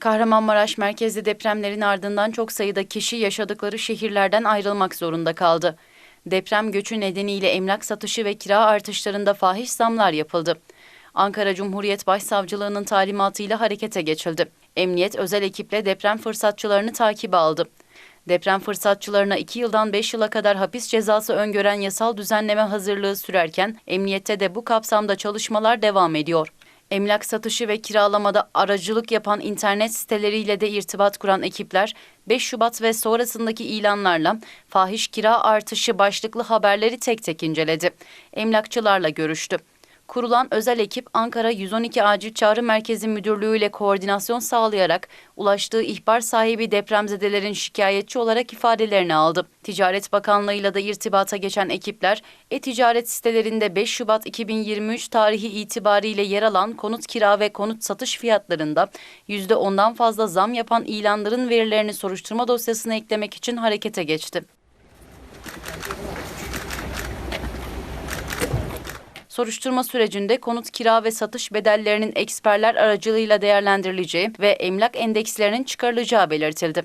Kahramanmaraş merkezli depremlerin ardından çok sayıda kişi yaşadıkları şehirlerden ayrılmak zorunda kaldı. Deprem göçü nedeniyle emlak satışı ve kira artışlarında fahiş zamlar yapıldı. Ankara Cumhuriyet Başsavcılığı'nın talimatıyla harekete geçildi. Emniyet özel ekiple deprem fırsatçılarını takibe aldı. Deprem fırsatçılarına 2 yıldan 5 yıla kadar hapis cezası öngören yasal düzenleme hazırlığı sürerken emniyette de bu kapsamda çalışmalar devam ediyor. Emlak satışı ve kiralamada aracılık yapan internet siteleriyle de irtibat kuran ekipler 5 Şubat ve sonrasındaki ilanlarla fahiş kira artışı başlıklı haberleri tek tek inceledi. Emlakçılarla görüştü. Kurulan özel ekip Ankara 112 Acil Çağrı Merkezi Müdürlüğü ile koordinasyon sağlayarak ulaştığı ihbar sahibi depremzedelerin şikayetçi olarak ifadelerini aldı. Ticaret Bakanlığı'yla da irtibata geçen ekipler e-ticaret sitelerinde 5 Şubat 2023 tarihi itibariyle yer alan konut kira ve konut satış fiyatlarında %10'dan fazla zam yapan ilanların verilerini soruşturma dosyasına eklemek için harekete geçti. Soruşturma sürecinde konut kira ve satış bedellerinin eksperler aracılığıyla değerlendirileceği ve emlak endekslerinin çıkarılacağı belirtildi.